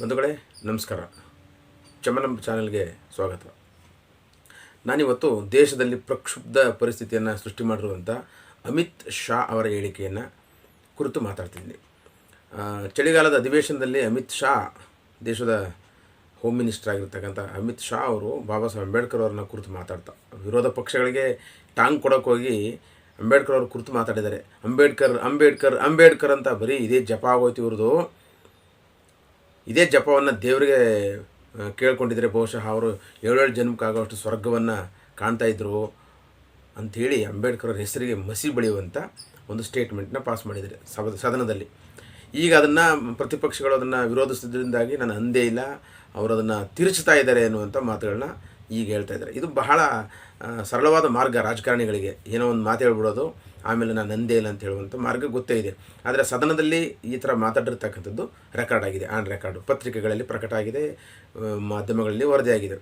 ಬಂಧುಗಳೇ, ನಮಸ್ಕಾರ. ಚಮನಂ ಚಾನೆಲ್ಗೆ ಸ್ವಾಗತ. ನಾನಿವತ್ತು ದೇಶದಲ್ಲಿ ಪ್ರಕ್ಷುಬ್ಧ ಪರಿಸ್ಥಿತಿಯನ್ನು ಸೃಷ್ಟಿ ಮಾಡಿರುವಂಥ ಅಮಿತ್ ಶಾ ಅವರ ಹೇಳಿಕೆಯನ್ನು ಕುರಿತು ಮಾತಾಡ್ತಿದ್ದೀನಿ. ಚಳಿಗಾಲದ ಅಧಿವೇಶನದಲ್ಲಿ ಅಮಿತ್ ಶಾ ದೇಶದ ಹೋಮ್ ಮಿನಿಸ್ಟರ್ ಆಗಿರ್ತಕ್ಕಂಥ ಅಮಿತ್ ಶಾ ಅವರು ಬಾಬಾ ಸಾಹೇಬ್ ಅಂಬೇಡ್ಕರ್ ಅವ್ರನ್ನ ಕುರಿತು ಮಾತಾಡ್ತಾ ವಿರೋಧ ಪಕ್ಷಗಳಿಗೆ ಟಾಂಗ್ ಕೊಡೋಕೆ ಹೋಗಿ ಅಂಬೇಡ್ಕರ್ ಅವ್ರ ಕುರಿತು ಮಾತಾಡಿದ್ದಾರೆ. ಅಂಬೇಡ್ಕರ್ ಅಂಬೇಡ್ಕರ್ ಅಂಬೇಡ್ಕರ್ ಅಂತ ಬರೀ ಇದೇ ಜಪ ಆಗೋಯ್ತು ಇವ್ರದ್ದು ಇದೇ ಜಪವನ್ನು ದೇವರಿಗೆ ಕೇಳ್ಕೊಂಡಿದ್ರೆ ಬಹುಶಃ ಅವರು ಏಳೇಳು ಜನ್ಮಕ್ಕಾಗೋಷ್ಟು ಸ್ವರ್ಗವನ್ನು ಕಾಣ್ತಾ ಇದ್ರು ಅಂಥೇಳಿ ಅಂಬೇಡ್ಕರ್ ಅವ್ರ ಹೆಸರಿಗೆ ಮಸಿ ಬೆಳೆಯುವಂಥ ಒಂದು ಸ್ಟೇಟ್ಮೆಂಟ್ನ ಪಾಸ್ ಮಾಡಿದರೆ ಸಭ ಸದನದಲ್ಲಿ. ಈಗ ಅದನ್ನು ಪ್ರತಿಪಕ್ಷಗಳು ಅದನ್ನು ವಿರೋಧಿಸಿದ್ರಿಂದಾಗಿ ನಾನು ಅಂದೇ ಇಲ್ಲ, ಅವರು ಅದನ್ನು ತಿರುಚ್ತಾ ಇದ್ದಾರೆ ಅನ್ನುವಂಥ ಮಾತುಗಳನ್ನ ಈಗ ಹೇಳ್ತಾ ಇದ್ದಾರೆ. ಇದು ಬಹಳ ಸರಳವಾದ ಮಾರ್ಗ ರಾಜಕಾರಣಿಗಳಿಗೆ. ಏನೋ ಒಂದು ಮಾತು ಹೇಳ್ಬಿಡೋದು ಆಮೇಲೆ ನಾನು ನಂದೇ ಇಲ್ಲ ಅಂತ ಹೇಳುವಂಥ ಮಾರ್ಗ ಗೊತ್ತೇ ಇದೆ. ಆದರೆ ಸದನದಲ್ಲಿ ಈ ಥರ ಮಾತಾಡಿರ್ತಕ್ಕಂಥದ್ದು ರೆಕಾರ್ಡ್ ಆಗಿದೆ. ಆನ್ ರೆಕಾರ್ಡು ಪತ್ರಿಕೆಗಳಲ್ಲಿ ಪ್ರಕಟ ಆಗಿದೆ ಮಾಧ್ಯಮಗಳಲ್ಲಿ ವರದಿಯಾಗಿದೆ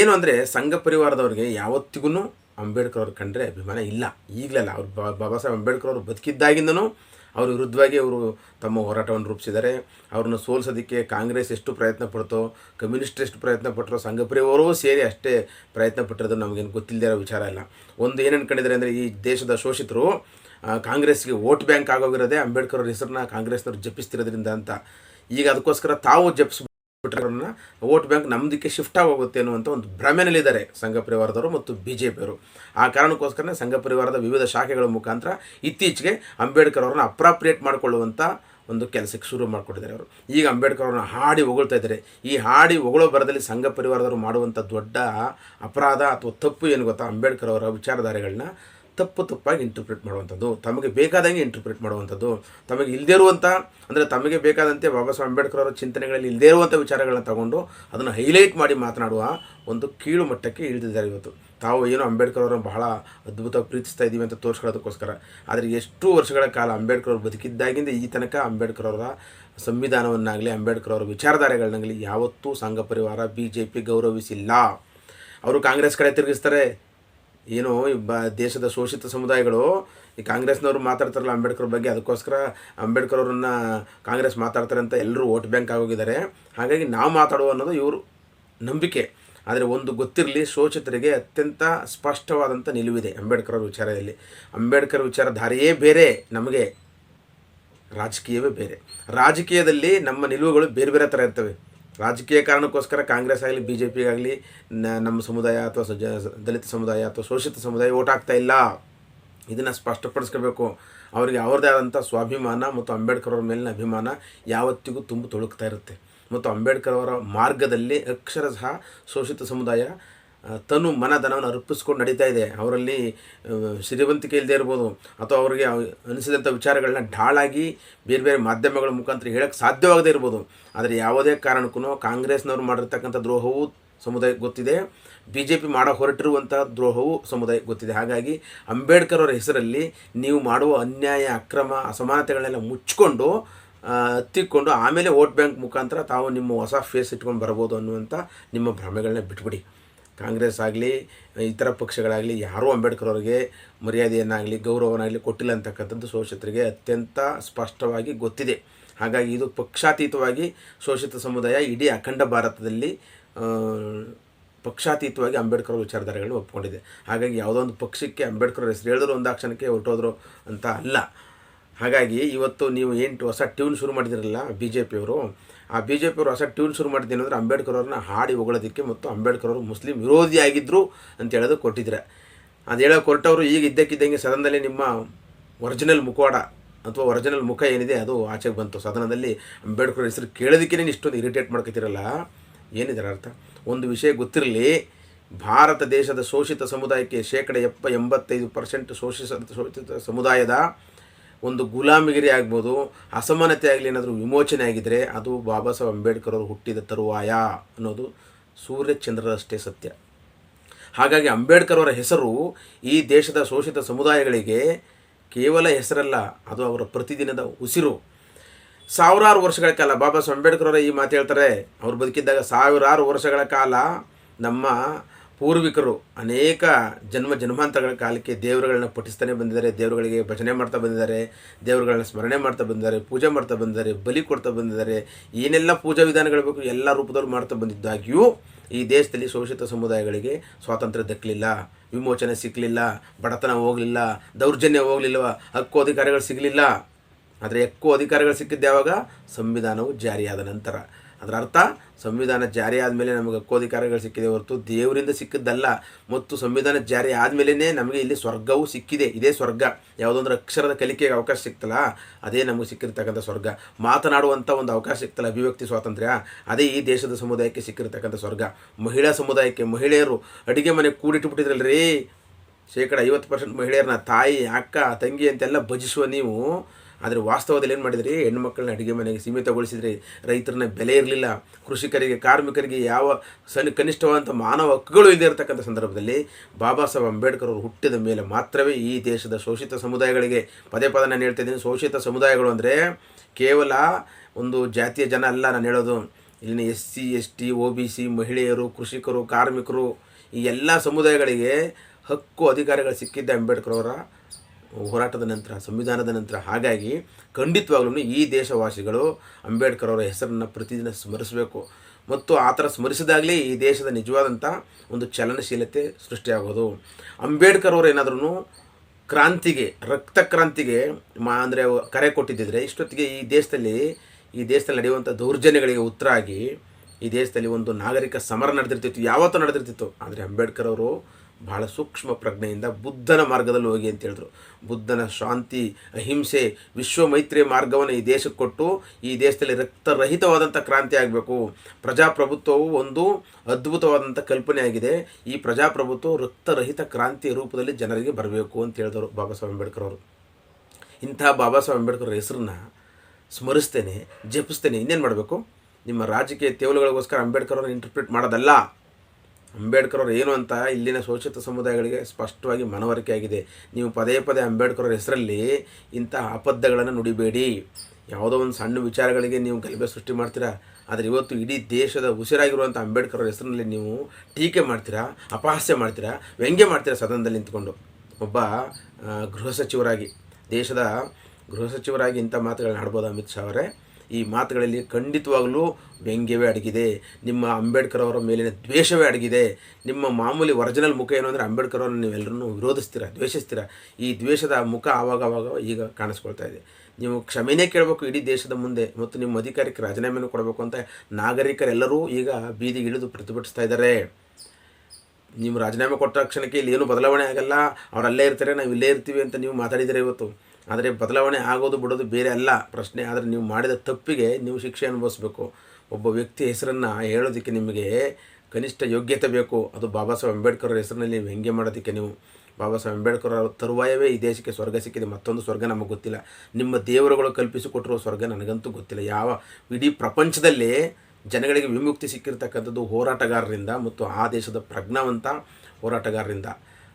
ಏನು ಅಂದರೆ ಸಂಘ ಪರಿವಾರದವ್ರಿಗೆ ಯಾವತ್ತಿಗೂ ಅಂಬೇಡ್ಕರ್ ಅವ್ರು ಕಂಡ್ರೆ ಅಭಿಮಾನ ಇಲ್ಲ. ಈಗಲಲ್ಲ ಅವ್ರು ಬಾಬಾ ಸಾಹೇಬ್ ಅಂಬೇಡ್ಕರ್ ಅವರು ಬದುಕಿದ್ದಾಗಿಂದನೂ ಅವ್ರ ವಿರುದ್ಧವಾಗಿ ಅವರು ತಮ್ಮ ಹೋರಾಟವನ್ನು ರೂಪಿಸಿದ್ದಾರೆ. ಅವ್ರನ್ನ ಸೋಲಿಸೋದಕ್ಕೆ ಕಾಂಗ್ರೆಸ್ ಎಷ್ಟು ಪ್ರಯತ್ನ ಪಡ್ತೋ, ಕಮ್ಯುನಿಸ್ಟ್ ಎಷ್ಟು ಪ್ರಯತ್ನ ಪಟ್ಟರೋ ಸಂಘ ಪರಿವಾರವೂ ಸೇರಿ ಅಷ್ಟೇ ಪ್ರಯತ್ನ ಪಟ್ಟಿರೋದು ನಮಗೇನು ಗೊತ್ತಿಲ್ಲದೆ ಇರೋ ವಿಚಾರ ಇಲ್ಲ. ಒಂದು ಏನು ಅನ್ಕೊಂಡಿದ್ದಾರೆ ಅಂದರೆ ಈ ದೇಶದ ಶೋಷಿತರು ಕಾಂಗ್ರೆಸ್ಗೆ ವೋಟ್ ಬ್ಯಾಂಕ್ ಆಗೋಗಿರೋದೇ ಅಂಬೇಡ್ಕರ್ ಅವ್ರ ಹೆಸರನ್ನ ಕಾಂಗ್ರೆಸ್ನವ್ರು ಜಪಿಸ್ತಿರೋದ್ರಿಂದ ಅಂತ. ಈಗ ಅದಕ್ಕೋಸ್ಕರ ತಾವು ಜಪಿಸ್ ಬಿಟ್ಟರನ್ನ ವೋಟ್ ಬ್ಯಾಂಕ್ ನಮ್ಮದಕ್ಕೆ ಶಿಫ್ಟ್ ಆಗೋಗುತ್ತೆ ಅನ್ನುವಂಥ ಒಂದು ಭ್ರಮೆನಲ್ಲಿದ್ದಾರೆ ಸಂಘ ಪರಿವಾರದವರು ಮತ್ತು ಬಿ ಜೆ ಪಿಯವರು ಆ ಕಾರಣಕ್ಕೋಸ್ಕರನೇ ಸಂಘ ಪರಿವಾರದ ವಿವಿಧ ಶಾಖೆಗಳ ಮುಖಾಂತರ ಇತ್ತೀಚೆಗೆ ಅಂಬೇಡ್ಕರ್ ಅವರನ್ನು ಅಪ್ರಾಪ್ರಿಯೇಟ್ ಮಾಡಿಕೊಳ್ಳುವಂಥ ಒಂದು ಕೆಲಸಕ್ಕೆ ಶುರು ಮಾಡಿಕೊಟ್ಟಿದ್ದಾರೆ ಅವರು. ಈಗ ಅಂಬೇಡ್ಕರ್ ಅವ್ರನ್ನ ಹಾಡಿ ಹೊಗಳ್ತಾ ಇದ್ದಾರೆ. ಈ ಹಾಡಿ ಹೊಗಳೋ ಬರದಲ್ಲಿ ಸಂಘ ಪರಿವಾರದವರು ಮಾಡುವಂಥ ದೊಡ್ಡ ಅಪರಾಧ ಅಥವಾ ತಪ್ಪು ಏನು ಗೊತ್ತಾ? ಅಂಬೇಡ್ಕರ್ ಅವರ ವಿಚಾರಧಾರೆಗಳನ್ನ ತಪ್ಪು ತಪ್ಪಾಗಿ ಇಂಟರ್ಪ್ರಿಟ್ ಮಾಡುವಂಥದ್ದು, ತಮಗೆ ಬೇಕಾದಂಗೆ ಇಂಟರ್ಪ್ರಿಟ್ ಮಾಡುವಂಥದ್ದು, ತಮಗೆ ಇಲ್ಲದೇ ಇರುವಂಥ, ಅಂದರೆ ತಮಗೆ ಬೇಕಾದಂತೆ ಬಾಬಾ ಸಾಹೇಬ್ ಅಂಬೇಡ್ಕರ್ ಅವರ ಚಿಂತನೆಗಳಲ್ಲಿ ಇಲ್ಲದೇ ಇರುವಂಥ ವಿಚಾರಗಳನ್ನ ತಗೊಂಡು ಅದನ್ನು ಹೈಲೈಟ್ ಮಾಡಿ ಮಾತನಾಡುವ ಒಂದು ಕೀಳು ಮಟ್ಟಕ್ಕೆ ಇಳಿದಿದ್ದಾರೆ ಇವತ್ತು. ತಾವು ಏನೋ ಅಂಬೇಡ್ಕರ್ ಅವರನ್ನು ಬಹಳ ಅದ್ಭುತವಾಗಿ ಪ್ರೀತಿಸ್ತಾ ಇದ್ದೀವಿ ಅಂತ ತೋರಿಸ್ಕೊಳ್ಳೋದಕ್ಕೋಸ್ಕರ ಆದರೆ ಎಷ್ಟು ವರ್ಷಗಳ ಕಾಲ ಅಂಬೇಡ್ಕರ್ ಅವರು ಬದುಕಿದ್ದಾಗಿಂದ ಈ ತನಕ ಅಂಬೇಡ್ಕರ್ ಅವರ ಸಂವಿಧಾನವನ್ನಾಗಲಿ, ಅಂಬೇಡ್ಕರ್ ಅವರ ವಿಚಾರಧಾರೆಗಳನ್ನಾಗಲಿ ಯಾವತ್ತೂ ಸಂಘ ಪರಿವಾರ ಬಿ ಜೆ ಪಿ ಗೌರವಿಸಿಲ್ಲ. ಅವರು ಕಾಂಗ್ರೆಸ್ ಕಡೆ ತಿರುಗಿಸ್ತಾರೆ ಏನು ಬ ದೇಶದ ಶೋಷಿತ ಸಮುದಾಯಗಳು ಈ ಕಾಂಗ್ರೆಸ್ನವರು ಮಾತಾಡ್ತಾರಲ್ಲ ಅಂಬೇಡ್ಕರ್ ಬಗ್ಗೆ, ಅದಕ್ಕೋಸ್ಕರ ಅಂಬೇಡ್ಕರ್ ಅವರನ್ನು ಕಾಂಗ್ರೆಸ್ ಮಾತಾಡ್ತಾರೆ ಅಂತ ಎಲ್ಲರೂ ವೋಟ್ ಬ್ಯಾಂಕ್ ಆಗೋಗಿದ್ದಾರೆ. ಹಾಗಾಗಿ ನಾವು ಮಾತಾಡುವ ಅನ್ನೋದು ಇವರು ನಂಬಿಕೆ. ಆದರೆ ಒಂದು ಗೊತ್ತಿರಲಿ, ಶೋಷಿತರಿಗೆ ಅತ್ಯಂತ ಸ್ಪಷ್ಟವಾದಂಥ ನಿಲುವಿದೆ ಅಂಬೇಡ್ಕರ್ ಅವ್ರ ವಿಚಾರದಲ್ಲಿ. ಅಂಬೇಡ್ಕರ್ ವಿಚಾರಧಾರೆಯೇ ಬೇರೆ, ನಮಗೆ ರಾಜಕೀಯವೇ ಬೇರೆ. ರಾಜಕೀಯದಲ್ಲಿ ನಮ್ಮ ನಿಲುವುಗಳು ಬೇರೆ ಬೇರೆ ಥರ ಇರ್ತವೆ. ರಾಜಕೀಯ ಕಾರಣಕ್ಕೋಸ್ಕರ ಕಾಂಗ್ರೆಸ್ ಆಗಲಿ ಬಿ ಜೆ ಪಿಗಾಗಲಿ ನಮ್ಮ ಸಮುದಾಯ ಅಥವಾ ಸಜ ದಲಿತ ಸಮುದಾಯ ಅಥವಾ ಶೋಷಿತ ಸಮುದಾಯ ಓಟ್ ಇಲ್ಲ. ಇದನ್ನು ಸ್ಪಷ್ಟಪಡಿಸ್ಕೋಬೇಕು. ಅವರಿಗೆ ಅವ್ರದ್ದೇ ಆದಂಥ ಸ್ವಾಭಿಮಾನ ಮತ್ತು ಅಂಬೇಡ್ಕರ್ ಅವ್ರ ಮೇಲಿನ ಅಭಿಮಾನ ಯಾವತ್ತಿಗೂ ತುಂಬ ತೊಳುಕ್ತಾ ಇರುತ್ತೆ. ಮತ್ತು ಅಂಬೇಡ್ಕರ್ ಅವರ ಮಾರ್ಗದಲ್ಲಿ ಅಕ್ಷರಶಃ ಶೋಷಿತ ಸಮುದಾಯ ತನು ಮನ ಧನವನ್ನು ಅರ್ಪಿಸ್ಕೊಂಡು ನಡೀತಾ ಇದೆ. ಅವರಲ್ಲಿ ಸಿರಿವಂತಿಕೆ ಇಲ್ಲದೆ ಇರ್ಬೋದು, ಅಥವಾ ಅವರಿಗೆ ಅವ್- ಅನಿಸಿದಂಥ ವಿಚಾರಗಳನ್ನ ಢಾಳಾಗಿ ಬೇರೆ ಬೇರೆ ಮಾಧ್ಯಮಗಳ ಮುಖಾಂತರ ಹೇಳಕ್ಕೆ ಸಾಧ್ಯವಾಗದೇ ಇರ್ಬೋದು. ಆದರೆ ಯಾವುದೇ ಕಾರಣಕ್ಕೂ ಕಾಂಗ್ರೆಸ್ನವ್ರು ಮಾಡಿರ್ತಕ್ಕಂಥ ದ್ರೋಹವು ಸಮುದಾಯಕ್ಕೆ ಗೊತ್ತಿದೆ. ಬಿ ಜೆ ಪಿ ಮಾಡೋ ಹೊರಟಿರುವಂಥ ದ್ರೋಹವು ಸಮುದಾಯಕ್ಕೆ ಗೊತ್ತಿದೆ. ಹಾಗಾಗಿ ಅಂಬೇಡ್ಕರ್ ಅವರ ಹೆಸರಲ್ಲಿ ನೀವು ಮಾಡುವ ಅನ್ಯಾಯ, ಅಕ್ರಮ, ಅಸಮಾನತೆಗಳನ್ನೆಲ್ಲ ಮುಚ್ಚಿಕೊಂಡು ಹತ್ತಿಕೊಂಡು ಆಮೇಲೆ ವೋಟ್ ಬ್ಯಾಂಕ್ ಮುಖಾಂತರ ತಾವು ನಿಮ್ಮ ಹೊಸ ಫೇಸ್ ಇಟ್ಕೊಂಡು ಬರ್ಬೋದು ಅನ್ನುವಂಥ ನಿಮ್ಮ ಭ್ರಮೆಗಳನ್ನ ಬಿಟ್ಬಿಡಿ. ಕಾಂಗ್ರೆಸ್ ಆಗಲಿ, ಇತರ ಪಕ್ಷಗಳಾಗಲಿ, ಯಾರೂ ಅಂಬೇಡ್ಕರ್ ಅವರಿಗೆ ಮರ್ಯಾದೆಯನ್ನಾಗಲಿ ಗೌರವನಾಗಲಿ ಕೊಟ್ಟಿಲ್ಲ ಅಂತಕ್ಕಂಥದ್ದು ಶೋಷಿತರಿಗೆ ಅತ್ಯಂತ ಸ್ಪಷ್ಟವಾಗಿ ಗೊತ್ತಿದೆ. ಹಾಗಾಗಿ ಇದು ಪಕ್ಷಾತೀತವಾಗಿ ಶೋಷಿತ ಸಮುದಾಯ ಇಡೀ ಅಖಂಡ ಭಾರತದಲ್ಲಿ ಪಕ್ಷಾತೀತವಾಗಿ ಅಂಬೇಡ್ಕರ್ ವಿಚಾರಧಾರೆಗಳನ್ನ ಒಪ್ಪಿಕೊಂಡಿದೆ ಹಾಗಾಗಿ ಯಾವುದೋ ಒಂದು ಪಕ್ಷಕ್ಕೆ ಅಂಬೇಡ್ಕರ್ ಹೆಸರು ಹೇಳಿದ್ರು ಒಂದು ಕ್ಷಣಕ್ಕೆ ಹೊರಟೋದ್ರು ಅಂತ ಅಲ್ಲ. ಹಾಗಾಗಿ ಇವತ್ತು ನೀವು ಏನು ಹೊಸ ಟ್ಯೂನ್ ಶುರು ಮಾಡಿದಿರಲ್ಲ ಬಿ ಜೆ ಪಿಯವರು ಆ ಬಿ ಜೆ ಪಿಯವರು ಹೊಸ ಟ್ಯೂನ್ ಶುರು ಮಾಡಿದ್ದೆ ಅಂದರೆ ಅಂಬೇಡ್ಕರ್ ಅವ್ರನ್ನ ಹಾಡಿ ಹೊಗಳೋದಕ್ಕೆ ಮತ್ತು ಅಂಬೇಡ್ಕರ್ ಅವರು ಮುಸ್ಲಿಂ ವಿರೋಧಿಯಾಗಿದ್ದರು ಅಂತ ಹೇಳೋದು ಕೊಟ್ಟಿದ್ರು. ಅದು ಹೇಳೋಕೆ ಹೊರಟವರು ಈಗ ಇದ್ದಕ್ಕಿದ್ದಂಗೆ ಸದನದಲ್ಲಿ ನಿಮ್ಮ ಒರಿಜಿನಲ್ ಮುಖವಾಡ ಅಥವಾ ಒರಿಜಿನಲ್ ಮುಖ ಏನಿದೆ ಅದು ಆಚೆಗೆ ಬಂತು. ಸದನದಲ್ಲಿ ಅಂಬೇಡ್ಕರ್ ಹೆಸರು ಕೇಳೋದಕ್ಕೇ ಇಷ್ಟೊಂದು ಇರಿಟೇಟ್ ಮಾಡ್ಕೋತಿರಲ್ಲ? ಏನಿದೆ ಅರ್ಥ? ಒಂದು ವಿಷಯ ಗೊತ್ತಿರಲಿ, ಭಾರತ ದೇಶದ ಶೋಷಿತ ಸಮುದಾಯಕ್ಕೆ ಶೇಕಡ ಎಪ್ಪ ಎಂಬತ್ತೈದು ಪರ್ಸೆಂಟ್ ಶೋಷಿಸ ಶೋಷಿತ ಸಮುದಾಯದ ಒಂದು ಗುಲಾಮಗಿರಿ ಆಗ್ಬೋದು, ಅಸಮಾನತೆ ಆಗಲಿ ಏನಾದರೂ ವಿಮೋಚನೆ ಆಗಿದ್ದರೆ ಅದು ಬಾಬಾ ಸಾಹೇಬ್ ಅಂಬೇಡ್ಕರ್ ಅವರು ಹುಟ್ಟಿದ ತರುವಾಯ ಅನ್ನೋದು ಸೂರ್ಯಚಂದ್ರರಷ್ಟೇ ಸತ್ಯ. ಹಾಗಾಗಿ ಅಂಬೇಡ್ಕರ್ ಅವರ ಹೆಸರು ಈ ದೇಶದ ಶೋಷಿತ ಸಮುದಾಯಗಳಿಗೆ ಕೇವಲ ಹೆಸರಲ್ಲ, ಅದು ಅವರ ಪ್ರತಿದಿನದ ಉಸಿರು. ಸಾವಿರಾರು ವರ್ಷಗಳ ಕಾಲ ಬಾಬಾ ಸಾಹೇಬ್ ಅಂಬೇಡ್ಕರ್ ಅವರ ಈ ಮಾತು ಹೇಳ್ತಾರೆ. ಅವ್ರು ಬದುಕಿದ್ದಾಗ ಸಾವಿರಾರು ವರ್ಷಗಳ ಕಾಲ ನಮ್ಮ ಪೂರ್ವಿಕರು ಅನೇಕ ಜನ್ಮ ಜನ್ಮಾಂತರಗಳ ಕಾಲಕ್ಕೆ ದೇವರುಗಳನ್ನ ಪಠಿಸ್ತಾನೆ ಬಂದಿದ್ದಾರೆ, ದೇವರುಗಳಿಗೆ ಭಜನೆ ಮಾಡ್ತಾ ಬಂದಿದ್ದಾರೆ, ದೇವರುಗಳನ್ನ ಸ್ಮರಣೆ ಮಾಡ್ತಾ ಬಂದಿದ್ದಾರೆ, ಪೂಜೆ ಮಾಡ್ತಾ ಬಂದಿದ್ದಾರೆ, ಬಲಿ ಕೊಡ್ತಾ ಬಂದಿದ್ದಾರೆ, ಏನೆಲ್ಲ ಪೂಜಾ ವಿಧಾನಗಳು ಬೇಕು ಎಲ್ಲ ರೂಪದಲ್ಲೂ ಮಾಡ್ತಾ ಬಂದಿದ್ದಾಗ್ಯೂ ಈ ದೇಶದಲ್ಲಿ ಶೋಷಿತ ಸಮುದಾಯಗಳಿಗೆ ಸ್ವಾತಂತ್ರ್ಯ ದಕ್ಕಲಿಲ್ಲ, ವಿಮೋಚನೆ ಸಿಗಲಿಲ್ಲ ಬಡತನ ಹೋಗಲಿಲ್ಲ, ದೌರ್ಜನ್ಯ ಹೋಗಲಿಲ್ಲ, ಹಕ್ಕು ಅಧಿಕಾರಿಗಳು ಸಿಗಲಿಲ್ಲ. ಆದರೆ ಹಕ್ಕು ಅಧಿಕಾರಿಗಳು ಸಿಕ್ಕಿದ್ದು ಯಾವಾಗ? ಸಂವಿಧಾನವು ಜಾರಿಯಾದ ನಂತರ. ಅದರ ಅರ್ಥ, ಸಂವಿಧಾನ ಜಾರಿ ಆದಮೇಲೆ ನಮಗೆ ಹಕ್ಕು ಅಧಿಕಾರಿಗಳು ಸಿಕ್ಕಿದೆ ಹೊರತು ದೇವರಿಂದ ಸಿಕ್ಕಿದ್ದಲ್ಲ. ಮತ್ತು ಸಂವಿಧಾನ ಜಾರಿ ಆದಮೇಲೆ ನಮಗೆ ಇಲ್ಲಿ ಸ್ವರ್ಗವೂ ಸಿಕ್ಕಿದೆ. ಇದೇ ಸ್ವರ್ಗ. ಯಾವುದೊಂದು ಅಕ್ಷರದ ಕಲಿಕೆಗೆ ಅವಕಾಶ ಸಿಕ್ತಲ್ಲ, ಅದೇ ನಮಗೆ ಸಿಕ್ಕಿರ್ತಕ್ಕಂಥ ಸ್ವರ್ಗ. ಮಾತನಾಡುವಂಥ ಒಂದು ಅವಕಾಶ ಸಿಕ್ತಲ್ಲ ಅಭಿವ್ಯಕ್ತಿ ಸ್ವಾತಂತ್ರ್ಯ, ಅದೇ ಈ ದೇಶದ ಸಮುದಾಯಕ್ಕೆ ಸಿಕ್ಕಿರ್ತಕ್ಕಂಥ ಸ್ವರ್ಗ. ಮಹಿಳಾ ಸಮುದಾಯಕ್ಕೆ, ಮಹಿಳೆಯರು ಅಡುಗೆ ಮನೆ ರೀ. ಶೇಕಡ ಐವತ್ತು ಪರ್ಸೆಂಟ್ ಮಹಿಳೆಯರನ್ನ ತಾಯಿ, ಅಕ್ಕ, ತಂಗಿ ಅಂತೆಲ್ಲ ಭಜಿಸುವ ನೀವು ಆದರೆ ವಾಸ್ತವದಲ್ಲಿ ಏನು ಮಾಡಿದ್ರಿ? ಮಕ್ಕಳನ್ನ ಅಡುಗೆ ಮನೆಗೆ ಸೀಮಿತಗೊಳಿಸಿದ್ರಿ ರೈತರನ್ನ ಬೆಲೆ ಇರಲಿಲ್ಲ. ಕೃಷಿಕರಿಗೆ, ಕಾರ್ಮಿಕರಿಗೆ ಯಾವ ಸಣ್ಣ ಕನಿಷ್ಠವಾದಂಥ ಮಾನವ ಹಕ್ಕುಗಳು ಇಲ್ಲದೆ ಇರತಕ್ಕಂಥ ಸಂದರ್ಭದಲ್ಲಿ ಬಾಬಾ ಸಾಹೇಬ್ ಅಂಬೇಡ್ಕರ್ ಅವರು ಹುಟ್ಟಿದ ಮೇಲೆ ಮಾತ್ರವೇ ಈ ದೇಶದ ಶೋಷಿತ ಸಮುದಾಯಗಳಿಗೆ ಪದೇ ಪದ ನಾನು ಹೇಳ್ತಾ ಇದ್ದೀನಿ. ಶೋಷಿತ ಸಮುದಾಯಗಳು ಅಂದರೆ ಕೇವಲ ಒಂದು ಜಾತಿಯ ಜನ ಅಲ್ಲ ನಾನು ಹೇಳೋದು. ಇಲ್ಲಿನ S C S T O B C ಮಹಿಳೆಯರು, ಕೃಷಿಕರು, ಕಾರ್ಮಿಕರು ಈ ಎಲ್ಲ ಸಮುದಾಯಗಳಿಗೆ ಹಕ್ಕು ಅಧಿಕಾರಗಳು ಸಿಕ್ಕಿದ್ದೆ ಅಂಬೇಡ್ಕರ್ ಅವರ ಹೋರಾಟದ ನಂತರ, ಸಂವಿಧಾನದ ನಂತರ ಹಾಗಾಗಿ ಖಂಡಿತವಾಗ್ಲೂ ಈ ದೇಶವಾಸಿಗಳು ಅಂಬೇಡ್ಕರ್ ಅವರ ಹೆಸರನ್ನು ಪ್ರತಿದಿನ ಸ್ಮರಿಸಬೇಕು. ಮತ್ತು ಆ ಥರ ಸ್ಮರಿಸಿದಾಗಲೇ ಈ ದೇಶದ ನಿಜವಾದಂಥ ಒಂದು ಚಲನಶೀಲತೆ ಸೃಷ್ಟಿಯಾಗೋದು. ಅಂಬೇಡ್ಕರ್ ಅವರು ಏನಾದ್ರೂ ಕ್ರಾಂತಿಗೆ, ರಕ್ತ ಕ್ರಾಂತಿಗೆ ಮಾ ಅಂದರೆ ಕರೆ ಕೊಟ್ಟಿದ್ದಿದ್ರೆ ಇಷ್ಟೊತ್ತಿಗೆ ಈ ದೇಶದಲ್ಲಿ ಈ ದೇಶದಲ್ಲಿ ನಡೆಯುವಂಥ ದೌರ್ಜನ್ಯಗಳಿಗೆ ಉತ್ತರ ಆಗಿ ಈ ದೇಶದಲ್ಲಿ ಒಂದು ನಾಗರಿಕ ಸಮರ ನಡೆದಿರ್ತಿತ್ತು. ಯಾವತ್ತೂ ನಡೆದಿರ್ತಿತ್ತು. ಆದರೆ ಅಂಬೇಡ್ಕರ್ ಅವರು ಬಹಳ ಸೂಕ್ಷ್ಮ ಪ್ರಜ್ಞೆಯಿಂದ ಬುದ್ಧನ ಮಾರ್ಗದಲ್ಲಿ ಹೋಗಿ ಅಂತ ಹೇಳಿದ್ರು. ಬುದ್ಧನ ಶಾಂತಿ, ಅಹಿಂಸೆ ವಿಶ್ವ ಮೈತ್ರಿಯ ಮಾರ್ಗವನ್ನು ಈ ದೇಶಕ್ಕೆ ಕೊಟ್ಟು ಈ ದೇಶದಲ್ಲಿ ರಕ್ತರಹಿತವಾದಂಥ ಕ್ರಾಂತಿ ಆಗಬೇಕು. ಪ್ರಜಾಪ್ರಭುತ್ವವು ಒಂದು ಅದ್ಭುತವಾದಂಥ ಕಲ್ಪನೆ ಆಗಿದೆ. ಈ ಪ್ರಜಾಪ್ರಭುತ್ವ ರಕ್ತರಹಿತ ಕ್ರಾಂತಿಯ ರೂಪದಲ್ಲಿ ಜನರಿಗೆ ಬರಬೇಕು ಅಂತ ಹೇಳಿದರು ಬಾಬಾ ಸಾಹೇಬ್ ಅಂಬೇಡ್ಕರ್ ಅವರು. ಇಂಥ ಬಾಬಾ ಸಾಹೇಬ್ ಅಂಬೇಡ್ಕರ್ ಹೆಸರನ್ನ ಸ್ಮರಿಸ್ತೇನೆ, ಜಪಿಸ್ತೇನೆ, ಇನ್ನೇನು ಮಾಡಬೇಕು? ನಿಮ್ಮ ರಾಜಕೀಯ ತೇವಲುಗಳಿಗೋಸ್ಕರ ಅಂಬೇಡ್ಕರ್ ಅವ್ರನ್ನ ಇಂಟರ್ಪ್ರಿಟ್ ಮಾಡೋದಲ್ಲ. ಅಂಬೇಡ್ಕರ್ ಅವರು ಏನು ಅಂತ ಇಲ್ಲಿನ ಶೋಷಿತ ಸಮುದಾಯಗಳಿಗೆ ಸ್ಪಷ್ಟವಾಗಿ ಮನವರಿಕೆ ಆಗಿದೆ ನೀವು ಪದೇ ಪದೇ ಅಂಬೇಡ್ಕರ್ ಅವರ ಹೆಸರಲ್ಲಿ ಇಂಥ ಅಬದ್ಧಗಳನ್ನು ನುಡಿಬೇಡಿ. ಯಾವುದೋ ಒಂದು ಸಣ್ಣ ವಿಚಾರಗಳಿಗೆ ನೀವು ಗಲಭೆ ಸೃಷ್ಟಿ ಮಾಡ್ತೀರಾ? ಆದರೆ ಇವತ್ತು ಇಡೀ ದೇಶದ ಉಸಿರಾಗಿರುವಂಥ ಅಂಬೇಡ್ಕರ್ ಅವರ ಹೆಸರಿನಲ್ಲಿ ನೀವು ಟೀಕೆ ಮಾಡ್ತೀರಾ? ಅಪಹಾಸ್ಯ ಮಾಡ್ತೀರಾ? ವ್ಯಂಗ್ಯ ಮಾಡ್ತೀರಾ ಸದನದಲ್ಲಿ ನಿಂತ್ಕೊಂಡು? ಒಬ್ಬ ಗೃಹ ಸಚಿವರಾಗಿ, ದೇಶದ ಗೃಹ ಸಚಿವರಾಗಿ ಇಂಥ ಮಾತುಗಳನ್ನ ಆಡ್ಬೋದು ಅಮಿತ್ ಶಾ ಅವರೇ. ಈ ಮಾತುಗಳಲ್ಲಿ ಖಂಡಿತವಾಗಲೂ ವ್ಯಂಗ್ಯವೇ ಅಡಗಿದೆ. ನಿಮ್ಮ ಅಂಬೇಡ್ಕರ್ ಅವರ ಮೇಲಿನ ದ್ವೇಷವೇ ಅಡಗಿದೆ. ನಿಮ್ಮ ಮಾಮೂಲಿ ಒರಿಜಿನಲ್ ಮುಖ ಏನು ಅಂದರೆ ಅಂಬೇಡ್ಕರ್ ಅವರನ್ನು ನೀವೆಲ್ಲರೂ ವಿರೋಧಿಸ್ತೀರ, ದ್ವೇಷಿಸ್ತೀರ? ಈ ದ್ವೇಷದ ಮುಖ ಆವಾಗ ಆವಾಗ ಈಗ ಕಾಣಿಸ್ಕೊಳ್ತಾ ಇದೆ. ನೀವು ಕ್ಷಮೆನೇ ಕೇಳಬೇಕು ಇಡೀ ದೇಶದ ಮುಂದೆ ಮತ್ತು ನಿಮ್ಮ ಅಧಿಕಾರಕ್ಕೆ ರಾಜೀನಾಮೆಯನ್ನು ಕೊಡಬೇಕು ಅಂತ ನಾಗರಿಕರೆಲ್ಲರೂ ಈಗ ಬೀದಿಗೆ ಇಳಿದು ಪ್ರತಿಭಟಿಸ್ತಾ ಇದ್ದಾರೆ. ನೀವು ರಾಜೀನಾಮೆ ಕೊಟ್ಟ ಕ್ಷಣಕ್ಕೆ ಇಲ್ಲಿ ಏನೂ ಬದಲಾವಣೆ ಆಗಲ್ಲ. ಅವರಲ್ಲೇ ಇರ್ತಾರೆ ನಾವು ಇಲ್ಲೇ ಇರ್ತೀವಿ ಅಂತ ನೀವು ಮಾತಾಡಿದರೆ ಇವತ್ತು? ಆದರೆ ಬದಲಾವಣೆ ಆಗೋದು ಬಿಡೋದು ಬೇರೆ ಅಲ್ಲ. ಪ್ರಶ್ನೆ ಆದರೆ ನೀವು ಮಾಡಿದ ತಪ್ಪಿಗೆ ನೀವು ಶಿಕ್ಷೆ ಅನುಭವಿಸ್ಬೇಕು. ಒಬ್ಬ ವ್ಯಕ್ತಿ ಹೆಸರನ್ನು ಹೇಳೋದಕ್ಕೆ ನಿಮಗೆ ಕನಿಷ್ಠ ಯೋಗ್ಯತೆ ಬೇಕು. ಅದು ಬಾಬಾ ಸಾಹೇಬ್ ಅಂಬೇಡ್ಕರ್ ಹೆಸರಿನಲ್ಲಿ ನೀವು ಹೆಂಗೆ ಮಾಡೋದಕ್ಕೆ ನೀವು? ಬಾಬಾ ಸಾಹೇಬ್ ಅಂಬೇಡ್ಕರ್ ಅವರ ತರುವಾಯವೇ ಈ ದೇಶಕ್ಕೆ ಸ್ವರ್ಗ ಸಿಕ್ಕಿದೆ. ಮತ್ತೊಂದು ಸ್ವರ್ಗ ನಮಗೆ ಗೊತ್ತಿಲ್ಲ. ನಿಮ್ಮ ದೇವರುಗಳು ಕಲ್ಪಿಸಿಕೊಟ್ಟಿರುವ ಸ್ವರ್ಗ ನನಗಂತೂ ಗೊತ್ತಿಲ್ಲ. ಯಾವ ಇಡೀ ಪ್ರಪಂಚದಲ್ಲಿ ಜನಗಳಿಗೆ ವಿಮುಕ್ತಿ ಸಿಕ್ಕಿರ್ತಕ್ಕಂಥದ್ದು ಹೋರಾಟಗಾರರಿಂದ ಮತ್ತು ಆ ದೇಶದ ಪ್ರಜ್ಞಾವಂತ ಹೋರಾಟಗಾರರಿಂದ.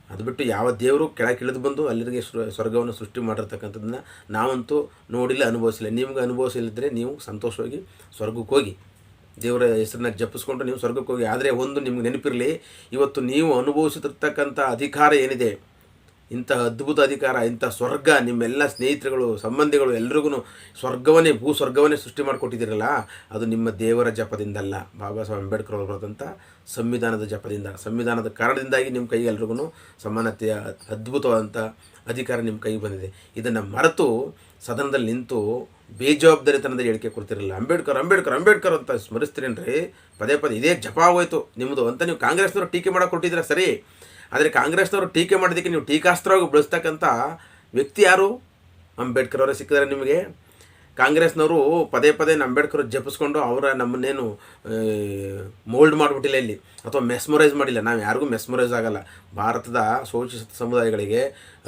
ಅದು ಬಿಟ್ಟು ಯಾವ ದೇವರು ಕೆಳಗಿಳಿದು ಬಂದು ಅಲ್ಲಿಗೆ ಸ್ವ- ಸ್ವರ್ಗವನ್ನು ಸೃಷ್ಟಿ ಮಾಡಿರ್ತಕ್ಕಂಥದ್ದನ್ನ ನಾವಂತೂ ನೋಡಿಲ್ಲ, ಅನುಭವಿಸಿಲ್ಲ. ನಿಮ್ಗೆ ಅನುಭವಿಸಲಿದ್ದರೆ ನೀವು ಸಂತೋಷವಾಗಿ ಸ್ವರ್ಗಕ್ಕೆ ಹೋಗಿ. ದೇವರ ಹೆಸರನ್ನ ಜಪಿಸ್ಕೊಂಡು ನೀವು ಸ್ವರ್ಗಕ್ಕೆ ಹೋಗಿ. ಆದರೆ ಒಂದು ನಿಮ್ಗೆ ನೆನಪಿರಲಿ, ಇವತ್ತು ನೀವು ಅನುಭವಿಸುತ್ತಿರ್ತಕ್ಕಂಥ ಅಧಿಕಾರ ಏನಿದೆ? ಇಂಥ ಅದ್ಭುತ ಅಧಿಕಾರ ಇಂಥ ಸ್ವರ್ಗ, ನಿಮ್ಮೆಲ್ಲ ಸ್ನೇಹಿತರುಗಳು, ಸಂಬಂಧಿಗಳು ಎಲ್ರಿಗೂ ಸ್ವರ್ಗವನ್ನೇ, ಭೂ ಸ್ವರ್ಗವನ್ನೇ ಸೃಷ್ಟಿ ಮಾಡಿಕೊಟ್ಟಿದ್ದೀರಲ್ಲ, ಅದು ನಿಮ್ಮ ದೇವರ ಜಪದಿಂದಲ್ಲ. ಬಾಬಾ ಸಾಹೇಬ್ ಅಂಬೇಡ್ಕರ್ ಬರೆದಂಥ ಸಂವಿಧಾನದ ಜಪದಿಂದ, ಸಂವಿಧಾನದ ಕಾರಣದಿಂದಾಗಿ ನಿಮ್ಮ ಕೈಗೆ ಎಲ್ರಿಗೂ ಸಮಾನತೆಯ ಅದ್ಭುತವಾದಂಥ ಅಧಿಕಾರ ನಿಮ್ಮ ಕೈಗೆ ಬಂದಿದೆ. ಇದನ್ನು ಮರೆತು ಸದನದಲ್ಲಿ ನಿಂತು ಬೇಜವಾಬ್ದಾರಿತನದ ಹೇಳಿಕೆ ಕೊಡ್ತಿರಲಿಲ್ಲ. ಅಂಬೇಡ್ಕರ್ ಅಂಬೇಡ್ಕರ್ ಅಂಬೇಡ್ಕರ್ ಅಂತ ಸ್ಮರಿಸ್ತೀರೇನ್ರಿ? ಪದೇ ಪದೇ ಇದೇ ಜಪ ಆಗೋಯ್ತು. ನಿಮ್ಮದು ಅಂತ ನೀವು ಕಾಂಗ್ರೆಸ್ನವರು ಟೀಕೆ ಮಾಡೋಕೆ ಕೊಟ್ಟಿದ್ದೀರಾ ಸರಿ. ಆದರೆ ಕಾಂಗ್ರೆಸ್ನವರು ಟೀಕೆ ಮಾಡೋದಕ್ಕೆ ನೀವು ಟೀಕಾಸ್ತ್ರವಾಗಿ ಬಳಸ್ತಕ್ಕಂಥ ವ್ಯಕ್ತಿ ಯಾರು? ಅಂಬೇಡ್ಕರ್ ಅವರೇ ಸಿಕ್ಕಿದ್ದಾರೆ ನಿಮಗೆ. ಕಾಂಗ್ರೆಸ್ನವರು ಪದೇ ಪದೇ ಅಂಬೇಡ್ಕರ್ ಜಪಿಸ್ಕೊಂಡು ಅವರ ನಮ್ಮನ್ನೇನು ಮೋಲ್ಡ್ ಮಾಡಿಬಿಟ್ಟಿಲ್ಲ ಇಲ್ಲಿ, ಅಥವಾ ಮೆಸ್ಮರೈಸ್ ಮಾಡಿಲ್ಲ. ನಾವು ಯಾರಿಗೂ ಮೆಸ್ಮರೈಸ್ ಆಗಲ್ಲ. ಭಾರತದ ಶೋಷಿತ ಸಮುದಾಯಗಳಿಗೆ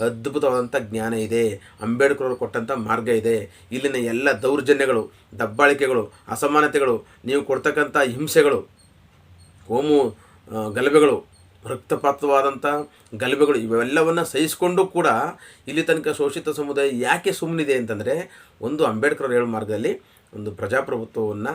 ಅದ್ಭುತವಾದಂಥ ಜ್ಞಾನ ಇದೆ. ಅಂಬೇಡ್ಕರ್ ಅವರು ಕೊಟ್ಟಂಥ ಮಾರ್ಗ ಇದೆ. ಇಲ್ಲಿನ ಎಲ್ಲ ದೌರ್ಜನ್ಯಗಳು, ದಬ್ಬಾಳಿಕೆಗಳು, ಅಸಮಾನತೆಗಳು, ನೀವು ಕೊಡ್ತಕ್ಕಂಥ ಹಿಂಸೆಗಳು, ಕೋಮು ಗಲಭೆಗಳು ರಕ್ತಪಾತವಾದಂಥ ಗಲಭೆಗಳು ಇವೆಲ್ಲವನ್ನು ಸಹಿಸಿಕೊಂಡು ಕೂಡ ಇಲ್ಲಿ ತನಕ ಶೋಷಿತ ಸಮುದಾಯ ಯಾಕೆ ಸುಮ್ಮನಿದೆ ಅಂತಂದರೆ ಒಂದು ಅಂಬೇಡ್ಕರ್ ಹೇಳೋ ಮಾರ್ಗದಲ್ಲಿ ಒಂದು ಪ್ರಜಾಪ್ರಭುತ್ವವನ್ನು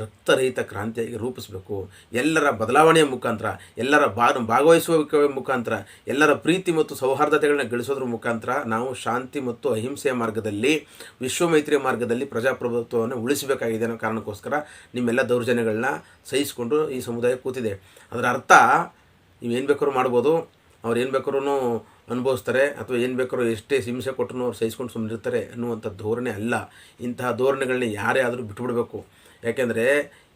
ರಕ್ತರಹಿತ ಕ್ರಾಂತಿಯಾಗಿ ರೂಪಿಸಬೇಕು. ಎಲ್ಲರ ಬದಲಾವಣೆಯ ಮುಖಾಂತರ, ಎಲ್ಲರ ಭಾಗ, ಭಾಗವಹಿಸುವ ಮುಖಾಂತರ, ಎಲ್ಲರ ಪ್ರೀತಿ ಮತ್ತು ಸೌಹಾರ್ದತೆಗಳನ್ನ ಗಳಿಸೋದ್ರ ಮುಖಾಂತರ ನಾವು ಶಾಂತಿ ಮತ್ತು ಅಹಿಂಸೆಯ ಮಾರ್ಗದಲ್ಲಿ ವಿಶ್ವ ಮೈತ್ರಿಯ ಮಾರ್ಗದಲ್ಲಿ ಪ್ರಜಾಪ್ರಭುತ್ವವನ್ನು ಉಳಿಸಬೇಕಾಗಿದೆ ಅನ್ನೋ ಕಾರಣಕ್ಕೋಸ್ಕರ ನಿಮ್ಮೆಲ್ಲ ದೌರ್ಜನ್ಯಗಳನ್ನ ಸಹಿಸಿಕೊಂಡು ಈ ಸಮುದಾಯ ಕೂತಿದೆ. ಅದರ ಅರ್ಥ ನೀವೇನು ಬೇಕಾದ್ರೂ ಮಾಡ್ಬೋದು. ಅವ್ರು ಏನು ಬೇಕಾದ್ರೂ ಅನುಭವಿಸ್ತಾರೆ. ಅಥವಾ ಏನು ಬೇಕಾದ್ರೂ ಎಷ್ಟೇ ಹಿಂಸೆ ಕೊಟ್ಟರು ಅವ್ರು ಸಹಿಸ್ಕೊಂಡು ಸುಮ್ಮನಿರ್ತಾರೆ ಅನ್ನುವಂಥ ಧೋರಣೆ ಅಲ್ಲ. ಇಂತಹ ಧೋರಣೆಗಳನ್ನ ಯಾರೇ ಆದರೂ ಬಿಟ್ಬಿಡಬೇಕು. ಯಾಕೆಂದರೆ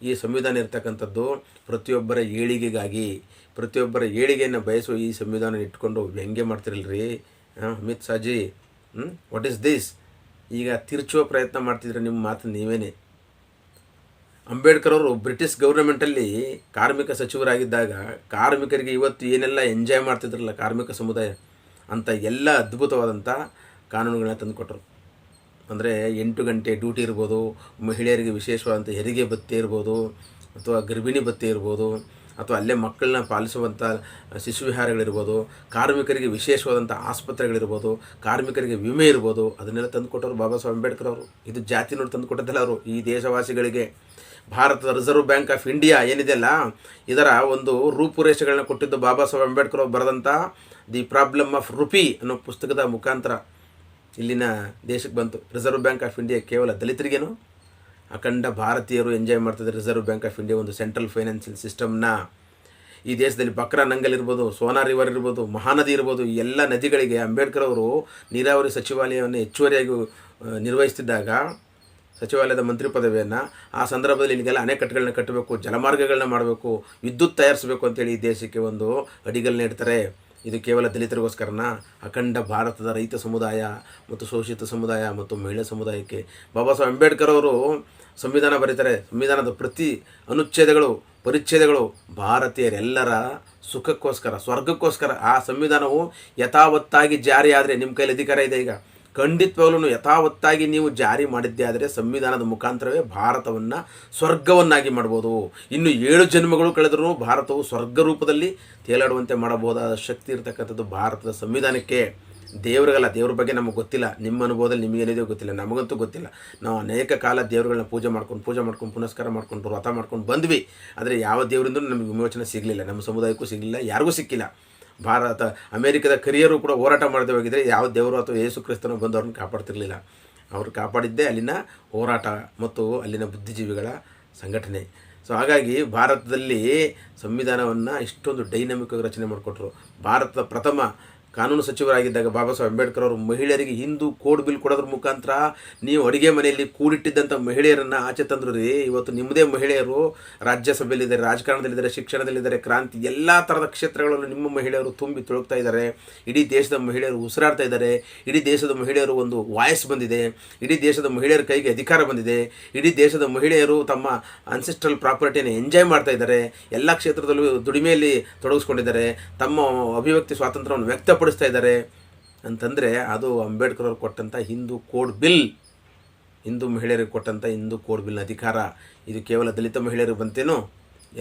ಈ ಸಂವಿಧಾನ ಇರ್ತಕ್ಕಂಥದ್ದು ಪ್ರತಿಯೊಬ್ಬರ ಏಳಿಗೆಗಾಗಿ. ಪ್ರತಿಯೊಬ್ಬರ ಏಳಿಗೆಯನ್ನು ಬಯಸುವ ಈ ಸಂವಿಧಾನ ಇಟ್ಕೊಂಡು ವ್ಯಂಗ್ಯ ಮಾಡ್ತಿರಲ್ರಿ. Amit Shahji what is this ಈಗ ತಿರ್ಚುವ ಪ್ರಯತ್ನ ಮಾಡ್ತಿದ್ರೆ ನಿಮ್ಮ ಮಾತು ನೀವೇನೇ. ಅಂಬೇಡ್ಕರ್ ಅವರು ಬ್ರಿಟಿಷ್ ಗೌರ್ಮೆಂಟಲ್ಲಿ ಕಾರ್ಮಿಕ ಸಚಿವರಾಗಿದ್ದಾಗ ಕಾರ್ಮಿಕರಿಗೆ ಇವತ್ತು ಏನೆಲ್ಲ ಎಂಜಾಯ್ ಮಾಡ್ತಿದ್ರಲ್ಲ ಕಾರ್ಮಿಕ ಸಮುದಾಯ ಅಂತ ಎಲ್ಲ ಅದ್ಭುತವಾದಂಥ ಕಾನೂನುಗಳನ್ನ ತಂದುಕೊಟ್ರು. ಅಂದರೆ ಎಂಟು ಗಂಟೆ ಡ್ಯೂಟಿ ಇರ್ಬೋದು, ಮಹಿಳೆಯರಿಗೆ ವಿಶೇಷವಾದಂಥ ಹೆರಿಗೆ ಭತ್ಯೆ ಇರ್ಬೋದು, ಅಥವಾ ಗರ್ಭಿಣಿ ಭತ್ಯೆ ಇರ್ಬೋದು, ಅಥವಾ ಅಲ್ಲೇ ಮಕ್ಕಳನ್ನ ಪಾಲಿಸುವಂಥ ಶಿಶುವಿಹಾರಗಳಿರ್ಬೋದು, ಕಾರ್ಮಿಕರಿಗೆ ವಿಶೇಷವಾದಂಥ ಆಸ್ಪತ್ರೆಗಳಿರ್ಬೋದು, ಕಾರ್ಮಿಕರಿಗೆ ವಿಮೆ ಇರ್ಬೋದು, ಅದನ್ನೆಲ್ಲ ತಂದುಕೊಟ್ಟರು ಬಾಬಾ ಸಾಹೇಬ್ ಅಂಬೇಡ್ಕರ್ ಅವರು. ಇದು ಜಾತಿ ನೋಡಿ ತಂದುಕೊಟ್ಟದ್ದಲ್ಲ ಅವರು, ಈ ದೇಶವಾಸಿಗಳಿಗೆ. ಭಾರತದ ರಿಸರ್ವ್ ಬ್ಯಾಂಕ್ ಆಫ್ ಇಂಡಿಯಾ ಏನಿದೆಯಲ್ಲ ಇದರ ಒಂದು ರೂಪುರೇಷೆಗಳನ್ನ ಕೊಟ್ಟಿದ್ದು ಬಾಬಾ ಸಾಹೇಬ್ ಅಂಬೇಡ್ಕರ್ ಅವರು ಬರೆದಂಥ ದಿ ಪ್ರಾಬ್ಲಮ್ ಆಫ್ ರುಪಿ ಅನ್ನೋ ಪುಸ್ತಕದ ಮುಖಾಂತರ ಇಲ್ಲಿನ ದೇಶಕ್ಕೆ ಬಂತು. ರಿಸರ್ವ್ ಬ್ಯಾಂಕ್ ಆಫ್ ಇಂಡಿಯಾ ಕೇವಲ ದಲಿತರಿಗೇನು, ಅಖಂಡ ಭಾರತೀಯರು ಎಂಜಾಯ್ ಮಾಡ್ತಿದ್ದಾರೆ ರಿಸರ್ವ್ ಬ್ಯಾಂಕ್ ಆಫ್ ಇಂಡಿಯಾ ಒಂದು ಸೆಂಟ್ರಲ್ ಫೈನಾನ್ಷಿಯಲ್ ಸಿಸ್ಟಮ್ನ ಈ ದೇಶದಲ್ಲಿ ಬಕ್ರಾ ನಂಗಲ್ ಇರ್ಬೋದು, ಸೋನಾ ರಿವರ್ ಇರ್ಬೋದು, ಮಹಾನದಿ ಇರ್ಬೋದು ಎಲ್ಲ ನದಿಗಳಿಗೆ ಅಂಬೇಡ್ಕರ್ ಅವರು ನೀರಾವರಿ ಸಚಿವಾಲಯವನ್ನು ಹೆಚ್ಚುವರಿಯಾಗಿ ನಿರ್ವಹಿಸ್ತಿದ್ದಾಗ ಸಚಿವಾಲಯದ ಮಂತ್ರಿ ಪದವಿಯನ್ನು ಆ ಸಂದರ್ಭದಲ್ಲಿ ಇಲ್ಲಿಗೆಲ್ಲ ಅಣೆಕಟ್ಟುಗಳನ್ನ ಕಟ್ಟಬೇಕು, ಜಲಮಾರ್ಗಗಳನ್ನ ಮಾಡಬೇಕು, ವಿದ್ಯುತ್ ತಯಾರಿಸಬೇಕು ಅಂತೇಳಿ ಈ ದೇಶಕ್ಕೆ ಒಂದು ಅಡಿಗಲ್ನ ಇಡ್ತಾರೆ ಇದು ಕೇವಲ ದಲಿತರಿಗೋಸ್ಕರನ? ಅಖಂಡ ಭಾರತದ ರೈತ ಸಮುದಾಯ ಮತ್ತು ಶೋಷಿತ ಸಮುದಾಯ ಮತ್ತು ಮಹಿಳಾ ಸಮುದಾಯಕ್ಕೆ. ಬಾಬಾ ಸಾಹೇಬ್ ಅಂಬೇಡ್ಕರ್ ಅವರು ಸಂವಿಧಾನ ಬರೀತಾರೆ. ಸಂವಿಧಾನದ ಪ್ರತಿ ಅನುಚ್ಛೇದಗಳು, ಪರಿಚ್ಛೇದಗಳು ಭಾರತೀಯರೆಲ್ಲರ ಸುಖಕ್ಕೋಸ್ಕರ, ಸ್ವರ್ಗಕ್ಕೋಸ್ಕರ ಆ ಸಂವಿಧಾನವು ಯಥಾವತ್ತಾಗಿ ಜಾರಿಯಾದರೆ ನಿಮ್ಮ ಕೈಲಿ ಅಧಿಕಾರ ಇದೆ ಈಗ. ಖಂಡಿತವಾಗ್ಲೂ ಯಥಾವತ್ತಾಗಿ ನೀವು ಜಾರಿ ಮಾಡಿದ್ದೇ ಆದರೆ ಸಂವಿಧಾನದ ಮುಖಾಂತರವೇ ಭಾರತವನ್ನು ಸ್ವರ್ಗವನ್ನಾಗಿ ಮಾಡ್ಬೋದು. ಇನ್ನು ಏಳು ಜನ್ಮಗಳು ಕಳೆದರೂ ಭಾರತವು ಸ್ವರ್ಗ ರೂಪದಲ್ಲಿ ತೇಲಾಡುವಂತೆ ಮಾಡಬಹುದಾದ ಶಕ್ತಿ ಇರತಕ್ಕಂಥದ್ದು ಭಾರತದ ಸಂವಿಧಾನಕ್ಕೆ. ದೇವರಿಗಲ್ಲ, ದೇವ್ರ ಬಗ್ಗೆ ನಮಗೆ ಗೊತ್ತಿಲ್ಲ. ನಿಮ್ಮ ಅನುಭವದಲ್ಲಿ ನಿಮಗೇನಿದೆಯೋ ಗೊತ್ತಿಲ್ಲ. ನಮಗಂತೂ ಗೊತ್ತಿಲ್ಲ. ನಾವು ಅನೇಕ ಕಾಲ ದೇವರುಗಳನ್ನ ಪೂಜೆ ಮಾಡ್ಕೊಂಡು ಪೂಜೆ ಮಾಡ್ಕೊಂಡು, ಪುನಸ್ಕಾರ ಮಾಡ್ಕೊಂಡು, ವ್ರತ ಮಾಡ್ಕೊಂಡು ಬಂದ್ವಿ. ಆದರೆ ಯಾವ ದೇವರಿಂದಲೂ ನಮಗೆ ವಿಮೋಚನೆ ಸಿಗಲಿಲ್ಲ. ನಮ್ಮ ಸಮುದಾಯಕ್ಕೂ ಸಿಗಲಿಲ್ಲ. ಯಾರಿಗೂ ಸಿಕ್ಕಿಲ್ಲ. ಭಾರತ, ಅಮೇರಿಕದ ಕರಿಯರು ಕೂಡ ಹೋರಾಟ ಮಾಡದೆ ಹೋಗಿದ್ರೆ ಯಾವ ದೇವರು ಅಥವಾ ಯೇಸು ಕ್ರಿಸ್ತನು ಬಂದು ಅವ್ರನ್ನ ಕಾಪಾಡ್ತಿರ್ಲಿಲ್ಲ. ಅವರು ಕಾಪಾಡಿದ್ದೇ ಅಲ್ಲಿನ ಹೋರಾಟ ಮತ್ತು ಅಲ್ಲಿನ ಬುದ್ಧಿಜೀವಿಗಳ ಸಂಘಟನೆ. ಸೊ ಹಾಗಾಗಿ ಭಾರತದಲ್ಲಿ ಸಂವಿಧಾನವನ್ನು ಇಷ್ಟೊಂದು ಡೈನಮಿಕ್ ರಚನೆ ಮಾಡಿಕೊಟ್ರು. ಭಾರತದ ಪ್ರಥಮ ಕಾನೂನು ಸಚಿವರಾಗಿದ್ದಾಗ ಬಾಬಾ ಸಾಹೇಬ್ ಅಂಬೇಡ್ಕರ್ ಅವರು ಮಹಿಳೆಯರಿಗೆ ಹಿಂದೂ ಕೋಡ್ ಬಿಲ್ ಕೊಡೋದ್ರ ಮುಖಾಂತರ ನೀವು ಅಡುಗೆ ಮನೆಯಲ್ಲಿ ಕೂಡಿಟ್ಟಿದ್ದಂಥ ಮಹಿಳೆಯರನ್ನು ಆಚೆ ತಂದ್ರು ರೀ ಇವತ್ತು ನಿಮ್ಮದೇ ಮಹಿಳೆಯರು ರಾಜ್ಯಸಭೆಯಲ್ಲಿದ್ದಾರೆ, ರಾಜಕಾರಣದಲ್ಲಿದ್ದಾರೆ, ಶಿಕ್ಷಣದಲ್ಲಿದ್ದಾರೆ, ಕ್ರಾಂತಿ ಎಲ್ಲ ಥರದ ಕ್ಷೇತ್ರಗಳಲ್ಲೂ ನಿಮ್ಮ ಮಹಿಳೆಯರು ತುಂಬಿ ತುಳುಕ್ತಾ ಇದ್ದಾರೆ. ಇಡೀ ದೇಶದ ಮಹಿಳೆಯರು ಉಸಿರಾಡ್ತಾ ಇದ್ದಾರೆ. ಇಡೀ ದೇಶದ ಮಹಿಳೆಯರು ಒಂದು ವಾಯ್ಸ್ ಬಂದಿದೆ. ಇಡೀ ದೇಶದ ಮಹಿಳೆಯರ ಕೈಗೆ ಅಧಿಕಾರ ಬಂದಿದೆ. ಇಡೀ ದೇಶದ ಮಹಿಳೆಯರು ತಮ್ಮ ಅನ್ಸೆಸ್ಟ್ರಲ್ ಪ್ರಾಪರ್ಟಿಯನ್ನು ಎಂಜಾಯ್ ಮಾಡ್ತಾ ಇದ್ದಾರೆ. ಎಲ್ಲ ಕ್ಷೇತ್ರದಲ್ಲೂ ದುಡಿಮೆಯಲ್ಲಿ ತೊಡಗಿಸ್ಕೊಂಡಿದ್ದಾರೆ. ತಮ್ಮ ಅಭಿವ್ಯಕ್ತಿ ಸ್ವಾತಂತ್ರ್ಯವನ್ನು ವ್ಯಕ್ತಪಡಿಸ್ತಾ ಇದ್ದಾರೆ ಅಂತಂದರೆ ಅದು ಅಂಬೇಡ್ಕರ್ ಅವರು ಕೊಟ್ಟಂಥ ಹಿಂದೂ ಕೋಡ್ ಬಿಲ್, ಹಿಂದೂ ಮಹಿಳೆಯರಿಗೆ ಕೊಟ್ಟಂಥ ಹಿಂದೂ ಕೋಡ್ ಬಿಲ್ ಅಧಿಕಾರ. ಇದು ಕೇವಲ ದಲಿತ ಮಹಿಳೆಯರಿಗೆ ಬಂತೇನೋ,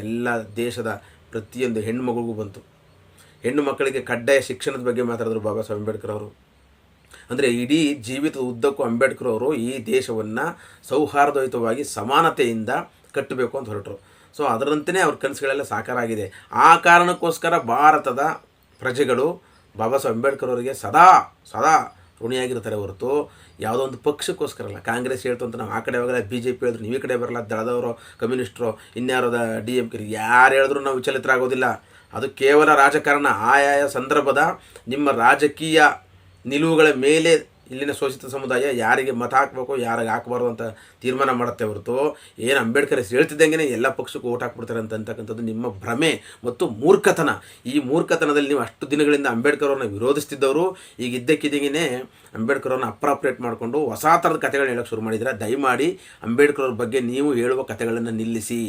ಎಲ್ಲ ದೇಶದ ಪ್ರತಿಯೊಂದು ಹೆಣ್ಣುಮಗುಗೂ ಬಂತು. ಹೆಣ್ಣು ಮಕ್ಕಳಿಗೆ ಕಡ್ಡಾಯ ಶಿಕ್ಷಣದ ಬಗ್ಗೆ ಮಾತಾಡಿದ್ರು ಬಾಬಾ ಸಾಹೇಬ್ ಅಂಬೇಡ್ಕರ್ ಅವರು. ಅಂದರೆ ಇಡೀ ಜೀವಿತದ ಉದ್ದಕ್ಕೂ ಅಂಬೇಡ್ಕರ್ ಅವರು ಈ ದೇಶವನ್ನು ಸೌಹಾರ್ದಯುತವಾಗಿ ಸಮಾನತೆಯಿಂದ ಕಟ್ಟಬೇಕು ಅಂತ ಹೊರಟರು. ಸೊ ಅದರಂತೆಯೇ ಅವ್ರ ಕನಸುಗಳೆಲ್ಲ ಸಾಕಾರ ಆಗಿದೆ ಆ ಕಾರಣಕ್ಕೋಸ್ಕರ ಭಾರತದ ಪ್ರಜೆಗಳು ಬಾಬಾ ಸಾಹೇಬ್ ಅಂಬೇಡ್ಕರ್ ಅವರಿಗೆ ಸದಾ ಸದಾ ಋಣಿಯಾಗಿರ್ತಾರೆ ಹೊರತು ಯಾವುದೋ ಒಂದು ಪಕ್ಷಕ್ಕೋಸ್ಕರ ಅಲ್ಲ. ಕಾಂಗ್ರೆಸ್ ಹೇಳ್ತು ಅಂತ ನಾವು ಆ ಕಡೆ ಹೋಗಲ್ಲ ಬಿ ಜೆ ಪಿ ಹೇಳಿದ್ರು ನೀವು ಈ ಕಡೆ ಬರಲ್ಲ, ದಳದವರು, ಕಮ್ಯುನಿಸ್ಟ್ರು, ಇನ್ಯಾರೋದ ಡಿ ಎಂ ಕೆ ಯಾರು ಹೇಳಿದ್ರು ನಾವು ವಿಚಲಿತರಾಗೋದಿಲ್ಲ. ಅದು ಕೇವಲ ರಾಜಕಾರಣ. ಆಯಾಯ ಸಂದರ್ಭದ ನಿಮ್ಮ ರಾಜಕೀಯ ನಿಲುವುಗಳ ಮೇಲೆ ಇಲ್ಲಿನ ಶೋಷಿತ ಸಮುದಾಯ ಯಾರಿಗೆ ಮತ ಹಾಕಬೇಕು, ಯಾರಿಗೆ ಹಾಕಬಾರ್ದು ಅಂತ ತೀರ್ಮಾನ ಮಾಡುತ್ತೆ ಹೊರತು ಏನು ಅಂಬೇಡ್ಕರ್ ಹೇಳ್ತಿದ್ದಂಗೆ ಎಲ್ಲ ಪಕ್ಷಕ್ಕೂ ಓಟ್ ಹಾಕ್ಬಿಡ್ತಾರೆ ಅಂತ ಅಂತಕ್ಕಂಥದ್ದು ನಿಮ್ಮ ಭ್ರಮೆ ಮತ್ತು ಮೂರ್ಖತನ. ಈ ಮೂರ್ಖತನದಲ್ಲಿ ನೀವು ಅಷ್ಟು ದಿನಗಳಿಂದ ಅಂಬೇಡ್ಕರ್ ಅವ್ರನ್ನ ವಿರೋಧಿಸ್ತಿದ್ದವರು, ಈಗ ಇದ್ದಕ್ಕಿದ್ದಂಗೆ ಅಂಬೇಡ್ಕರ್ ಅವ್ರನ್ನ ಅಪ್ರಾಪ್ರೇಟ್ ಮಾಡಿಕೊಂಡು ಹೊಸ ಥರದ ಕಥೆಗಳನ್ನ ಹೇಳೋಕ್ಕೆ ಶುರು ಮಾಡಿದ್ರೆ. ದಯಮಾಡಿ ಅಂಬೇಡ್ಕರ್ ಅವ್ರ ಬಗ್ಗೆ ನೀವು ಹೇಳುವ ಕಥೆಗಳನ್ನು ನಿಲ್ಲಿಸಿ.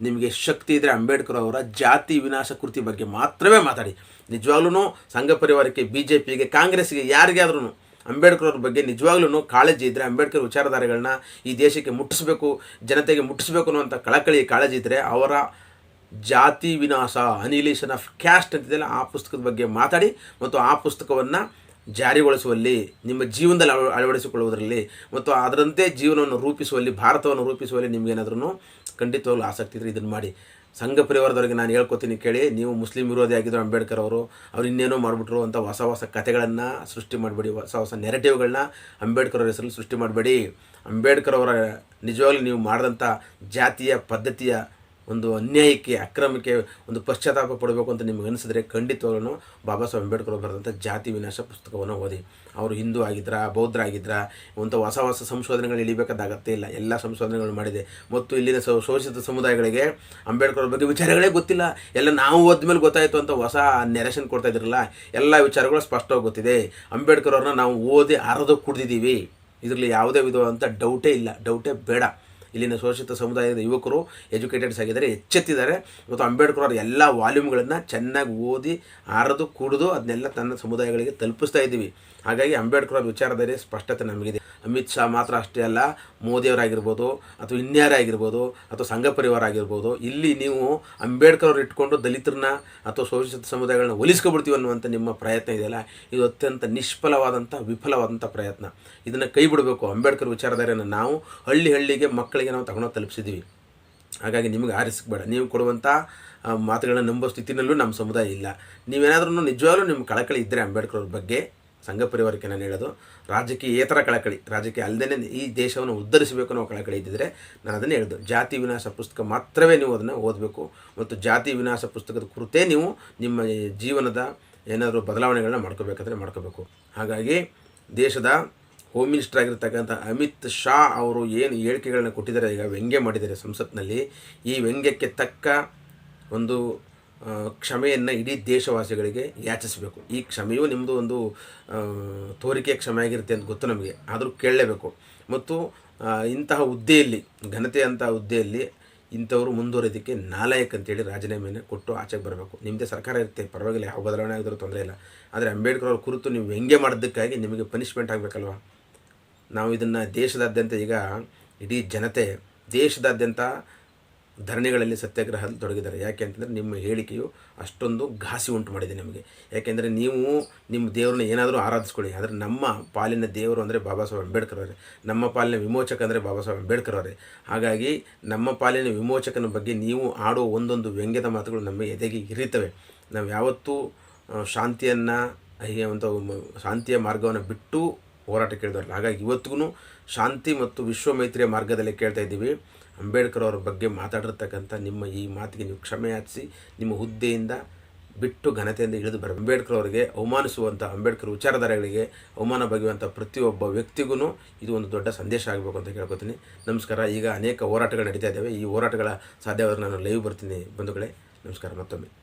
ನಿಮಗೆ ಶಕ್ತಿ ಇದ್ದರೆ ಅಂಬೇಡ್ಕರ್ ಅವರ ಜಾತಿ ವಿನಾಶ ಕೃತಿ ಬಗ್ಗೆ ಮಾತ್ರವೇ ಮಾತಾಡಿ. ನಿಜವಾಗ್ಲೂ ಸಂಘ ಪರಿವಾರಕ್ಕೆ ಬಿ ಜೆ ಪಿಗೆ ಕಾಂಗ್ರೆಸ್ಗೆ ಯಾರಿಗಾದ್ರೂ ಅಂಬೇಡ್ಕರ್ ಅವ್ರ ಬಗ್ಗೆ ನಿಜವಾಗ್ಲೂ ಕಾಳಜಿ ಇದ್ದರೆ ಅಂಬೇಡ್ಕರ್ ವಿಚಾರಧಾರೆಗಳನ್ನ ಈ ದೇಶಕ್ಕೆ ಮುಟ್ಟಿಸ್ಬೇಕು, ಜನತೆಗೆ ಮುಟ್ಟಿಸ್ಬೇಕು ಅನ್ನುವಂಥ ಕಳಕಳಿ ಕಾಳಜಿ ಇದ್ದರೆ ಅವರ ಜಾತಿ ವಿನಾಶ ಅನಿಲೇಷನ್ ಆಫ್ ಕ್ಯಾಸ್ಟ್ ಅಂತಿದೆಯಲ್ಲ ಆ ಪುಸ್ತಕದ ಬಗ್ಗೆ ಮಾತಾಡಿ ಮತ್ತು ಆ ಪುಸ್ತಕವನ್ನು ಜಾರಿಗೊಳಿಸುವಲ್ಲಿ, ನಿಮ್ಮ ಜೀವನದಲ್ಲಿ ಅಳ ಅಳವಡಿಸಿಕೊಳ್ಳುವುದರಲ್ಲಿ ಮತ್ತು ಅದರಂತೆ ಜೀವನವನ್ನು ರೂಪಿಸುವಲ್ಲಿ, ಭಾರತವನ್ನು ರೂಪಿಸುವಲ್ಲಿ ನಿಮಗೇನಾದ್ರೂ ಖಂಡಿತವಾಗ್ಲೂ ಆಸಕ್ತಿ ಇದ್ದರೆ ಇದನ್ನು ಮಾಡಿ. ಸಂಘ ಪರಿವಾರದವರಿಗೆ ನಾನು ಹೇಳ್ಕೊತೀನಿ ಕೇಳಿ, ನೀವು ಮುಸ್ಲಿಂ ವಿರೋಧಿ ಆಗಿದ್ದರು ಅಂಬೇಡ್ಕರ್ ಅವರು, ಅವ್ರು ಇನ್ನೇನೋ ಮಾಡಿಬಿಟ್ರು ಅಂತ ಹೊಸ ಹೊಸ ಕಥೆಗಳನ್ನು ಸೃಷ್ಟಿ ಮಾಡಬೇಡಿ, ಹೊಸ ಹೊಸ ನೆರೆಟಿವ್ಗಳನ್ನ ಅಂಬೇಡ್ಕರ್ ಅವ್ರ ಹೆಸರಲ್ಲಿ ಸೃಷ್ಟಿ ಮಾಡಬೇಡಿ. ಅಂಬೇಡ್ಕರ್ ಅವರ ನಿಜವಾಗ್ಲೂ ನೀವು ಮಾಡಿದಂಥ ಜಾತಿಯ ಪದ್ಧತಿಯ ಒಂದು ಅನ್ಯಾಯಕ್ಕೆ, ಅಕ್ರಮಕ್ಕೆ ಒಂದು ಪಶ್ಚಾತ್ತಾಪ ಪಡಬೇಕು ಅಂತ ನಿಮ್ಗೆ ಅನಿಸಿದ್ರೆ ಖಂಡಿತವಾಗ್ಲೂ ಬಾಬಾ ಸಾಹೇಬ್ ಅಂಬೇಡ್ಕರ್ ಅವರು ಬರೆದಂಥ ಜಾತಿ ವಿನಾಶ ಪುಸ್ತಕವನ್ನು ಓದಿ. ಅವರು ಹಿಂದೂ ಆಗಿದ್ರಾ ಬೌದ್ಧರಾಗಿದ್ರ ಅಂತ ಹೊಸ ಹೊಸ ಸಂಶೋಧನೆಗಳು ಇಳಿಬೇಕಾದ ಅಗತ್ಯ ಇಲ್ಲ. ಎಲ್ಲ ಸಂಶೋಧನೆಗಳು ಮಾಡಿದೆ. ಮತ್ತು ಇಲ್ಲಿನ ಶೋಷಿತ ಸಮುದಾಯಗಳಿಗೆ ಅಂಬೇಡ್ಕರ್ ಅವ್ರ ಬಗ್ಗೆ ವಿಚಾರಗಳೇ ಗೊತ್ತಿಲ್ಲ. ಎಲ್ಲ ನಾವು ಓದ್ಮೇಲೆ ಗೊತ್ತಾಯಿತು ಅಂತ ಹೊಸ ನೆರೆಷನ್ ಕೊಡ್ತಾ ಇದ್ರಲ್ಲ, ಎಲ್ಲ ವಿಚಾರಗಳು ಸ್ಪಷ್ಟವಾಗಿ ಗೊತ್ತಿದೆ. ಅಂಬೇಡ್ಕರ್ ಅವ್ರನ್ನ ನಾವು ಓದಿ ಅರದು ಕುಡ್ದಿದ್ದೀವಿ. ಇದರಲ್ಲಿ ಯಾವುದೇ ವಿಧವಾದಂಥ ಡೌಟೇ ಇಲ್ಲ. ಡೌಟೇ ಬೇಡ. ಇಲ್ಲಿನ ಶೋಷಿತ ಸಮುದಾಯದ ಯುವಕರು ಎಜುಕೇಟೆಡ್ಸ್ ಆಗಿದ್ದಾರೆ, ಎಚ್ಚೆತ್ತಿದ್ದಾರೆ. ಮತ್ತು ಅಂಬೇಡ್ಕರ್ ಅವರ ಎಲ್ಲ ವಾಲ್ಯೂಮ್ಗಳನ್ನು ಚೆನ್ನಾಗಿ ಓದಿ, ಆರದು, ಕುಡಿದು, ಅದನ್ನೆಲ್ಲ ತನ್ನ ಸಮುದಾಯಗಳಿಗೆ ತಲುಪಿಸ್ತಾ ಇದ್ದೀವಿ. ಹಾಗಾಗಿ ಅಂಬೇಡ್ಕರ್ ಅವ್ರ ವಿಚಾರದಲ್ಲಿ ಸ್ಪಷ್ಟತೆ ನಮಗಿದೆ. ಅಮಿತ್ ಶಾ ಮಾತ್ರ ಅಷ್ಟೇ ಅಲ್ಲ, ಮೋದಿಯವರಾಗಿರ್ಬೋದು ಅಥವಾ ಇನ್ಯಾರೇ ಆಗಿರ್ಬೋದು ಅಥವಾ ಸಂಘ ಪರಿವಾರ ಆಗಿರ್ಬೋದು ಇಲ್ಲಿ ನೀವು ಅಂಬೇಡ್ಕರ್ ಅವ್ರು ಇಟ್ಕೊಂಡು ದಲಿತರನ್ನ ಅಥವಾ ಶೋಷಿತ ಸಮುದಾಯಗಳನ್ನ ಒಲಿಸ್ಕೊಬಿಡ್ತೀವಿ ಅನ್ನುವಂಥ ನಿಮ್ಮ ಪ್ರಯತ್ನ ಇದೆಯಲ್ಲ ಇದು ಅತ್ಯಂತ ನಿಷ್ಫಲವಾದಂಥ ವಿಫಲವಾದಂಥ ಪ್ರಯತ್ನ. ಇದನ್ನು ಕೈ ಬಿಡಬೇಕು. ಅಂಬೇಡ್ಕರ್ ವಿಚಾರಧಾರೆಯನ್ನು ನಾವು ಹಳ್ಳಿ ಹಳ್ಳಿಗೆ ಮಕ್ಕಳಿಗೆ ನಾವು ತಗೊಂಡು ತಲುಪಿಸಿದ್ದೀವಿ ಹಾಗಾಗಿ ನಿಮಗೆ ಆರಿಸಬೇಡ ನೀವು ಕೊಡುವಂಥ ಮಾತುಗಳನ್ನ ನಂಬೋ ಸ್ಥಿತಿನಲ್ಲೂ ನಮ್ಮ ಸಮುದಾಯ ಇಲ್ಲ. ನೀವೇನಾದ್ರೂ ನಿಜವಾಗ್ಲೂ ನಿಮ್ಮ ಕಳಕಳಿ ಇದ್ದರೆ ಅಂಬೇಡ್ಕರ್ ಅವ್ರ ಬಗ್ಗೆ ಸಂಘ ಪರಿವಾರಕ್ಕೆ ನಾನು ಹೇಳೋದು ರಾಜಕೀಯೇತರ ಕಳಕಳಿ ರಾಜಕೀಯ ಅಲ್ಲದೇ ಈ ದೇಶವನ್ನು ಉದ್ಧರಿಸಬೇಕು ಅನ್ನೋ ಕಳಕಳಿ ಇದ್ದಿದ್ರೆ ನಾನು ಅದನ್ನೇ ಹೇಳಿದ್ದು ಜಾತಿ ವಿನಾಶ ಪುಸ್ತಕ ಮಾತ್ರವೇ ನೀವು ಅದನ್ನು ಓದಬೇಕು ಮತ್ತು ಜಾತಿ ವಿನಾಶ ಪುಸ್ತಕದ ಕುರಿತೇ ನೀವು ನಿಮ್ಮ ಜೀವನದ ಏನಾದರೂ ಬದಲಾವಣೆಗಳನ್ನ ಮಾಡ್ಕೋಬೇಕಾದ್ರೆ ಮಾಡ್ಕೋಬೇಕು. ಹಾಗಾಗಿ ದೇಶದ ಹೋಮ್ ಮಿನಿಸ್ಟರ್ ಆಗಿರ್ತಕ್ಕಂಥ ಅಮಿತ್ ಶಾ ಅವರು ಏನು ಹೇಳಿಕೆಗಳನ್ನ ಕೊಟ್ಟಿದ್ದಾರೆ, ಈಗ ವ್ಯಂಗ್ಯ ಮಾಡಿದ್ದಾರೆ ಸಂಸತ್ನಲ್ಲಿ. ಈ ವ್ಯಂಗ್ಯಕ್ಕೆ ತಕ್ಕ ಒಂದು ಕ್ಷಮೆಯನ್ನು ಇಡೀ ದೇಶವಾಸಿಗಳಿಗೆ ಯಾಚಿಸಬೇಕು. ಈ ಕ್ಷಮೆಯು ನಿಮ್ಮದು ಒಂದು ತೋರಿಕೆ ಕ್ಷಮೆ ಆಗಿರುತ್ತೆ ಅಂತ ಗೊತ್ತು ನಮಗೆ. ಆದರೂ ಕೇಳಲೇಬೇಕು. ಮತ್ತು ಇಂತಹ ಹುದ್ದೆಯಲ್ಲಿ ಘನತೆ ಅಂತಹ ಹುದ್ದೆಯಲ್ಲಿ ಇಂಥವರು ಮುಂದುವರಿಯೋದಕ್ಕೆ ನಾಲಾಯಕ್ ಅಂತೇಳಿ ರಾಜೀನಾಮೆಯನ್ನು ಕೊಟ್ಟು ಆಚೆಗೆ ಬರಬೇಕು. ನಿಮ್ಮದೇ ಸರ್ಕಾರ ಇರುತ್ತೆ, ಪರವಾಗಿಲ್ಲ, ಯಾವ ಬದಲಾವಣೆ ಆಗಿದ್ರೂ ತೊಂದರೆ ಇಲ್ಲ. ಆದರೆ ಅಂಬೇಡ್ಕರ್ ಅವ್ರ ಕುರಿತು ನೀವು ವ್ಯಂಗ್ಯ ಮಾಡೋದಕ್ಕಾಗಿ ನಿಮಗೆ ಪನಿಷ್ಮೆಂಟ್ ಆಗಬೇಕಲ್ವಾ? ನಾವು ಇದನ್ನು ದೇಶದಾದ್ಯಂತ ಈಗ ಇಡೀ ಜನತೆ, ದೇಶದಾದ್ಯಂತ ಧರಣಿಗಳಲ್ಲಿ ಸತ್ಯಾಗ್ರಹದಲ್ಲಿ ತೊಡಗಿದ್ದಾರೆ. ಯಾಕೆ ಅಂತಂದರೆ ನಿಮ್ಮ ಹೇಳಿಕೆಯು ಅಷ್ಟೊಂದು ಘಾಸಿ ಉಂಟು ಮಾಡಿದೆ ನಿಮಗೆ. ಯಾಕೆಂದರೆ ನೀವು ನಿಮ್ಮ ದೇವರನ್ನ ಏನಾದರೂ ಆರಾಧಿಸ್ಕೊಳ್ಳಿ. ಆದರೆ ನಮ್ಮ ಪಾಲಿನ ದೇವರು ಅಂದರೆ ಬಾಬಾ ಸಾಹೇಬ್ ಅಂಬೇಡ್ಕರ್ ಅವರೇ. ನಮ್ಮ ಪಾಲಿನ ವಿಮೋಚಕ ಅಂದರೆ ಬಾಬಾ ಸಾಹೇಬ್ ಅಂಬೇಡ್ಕರ್ ಅವರೇ. ಹಾಗಾಗಿ ನಮ್ಮ ಪಾಲಿನ ವಿಮೋಚಕನ ಬಗ್ಗೆ ನೀವು ಆಡೋ ಒಂದೊಂದು ವ್ಯಂಗ್ಯದ ಮಾತುಗಳು ನಮ್ಮ ಎದೆಗೆ ಇರಿತವೆ. ನಾವು ಯಾವತ್ತೂ ಶಾಂತಿಯನ್ನು ಒಂದು ಶಾಂತಿಯ ಮಾರ್ಗವನ್ನು ಬಿಟ್ಟು ಹೋರಾಟ ಕೇಳಿದವರಲ್ಲ. ಹಾಗಾಗಿ ಇವತ್ತಿಗೂ ಶಾಂತಿ ಮತ್ತು ವಿಶ್ವ ಮೈತ್ರಿಯ ಮಾರ್ಗದಲ್ಲಿ ಕೇಳ್ತಾ ಇದ್ದೀವಿ. ಅಂಬೇಡ್ಕರ್ ಅವರ ಬಗ್ಗೆ ಮಾತಾಡಿರ್ತಕ್ಕಂಥ ನಿಮ್ಮ ಈ ಮಾತಿಗೆ ನೀವು ಕ್ಷಮೆ ಹಾಕಿಸಿ, ನಿಮ್ಮ ಹುದ್ದೆಯಿಂದ ಬಿಟ್ಟು ಘನತೆಯಿಂದ ಇಳಿದು ಬರ ಅಂಬೇಡ್ಕರ್ ಅವರಿಗೆ ಅವಮಾನಿಸುವಂಥ, ಅಂಬೇಡ್ಕರ್ ವಿಚಾರಧಾರೆಗಳಿಗೆ ಅವಮಾನ ಬಗೆಯುವಂಥ ಪ್ರತಿಯೊಬ್ಬ ವ್ಯಕ್ತಿಗೂ ಇದು ಒಂದು ದೊಡ್ಡ ಸಂದೇಶ ಆಗಬೇಕು ಅಂತ ಕೇಳ್ಕೊತೀನಿ. ನಮಸ್ಕಾರ. ಈಗ ಅನೇಕ ಹೋರಾಟಗಳು ನಡೀತಾ ಇದ್ದಾವೆ. ಈ ಹೋರಾಟಗಳ ಸಾಧ್ಯವಾದ್ರೆ ನಾನು ಲೈವ್ ಬರ್ತೀನಿ. ಬಂಧುಗಳೇ, ನಮಸ್ಕಾರ. ಮತ್ತೊಮ್ಮೆ.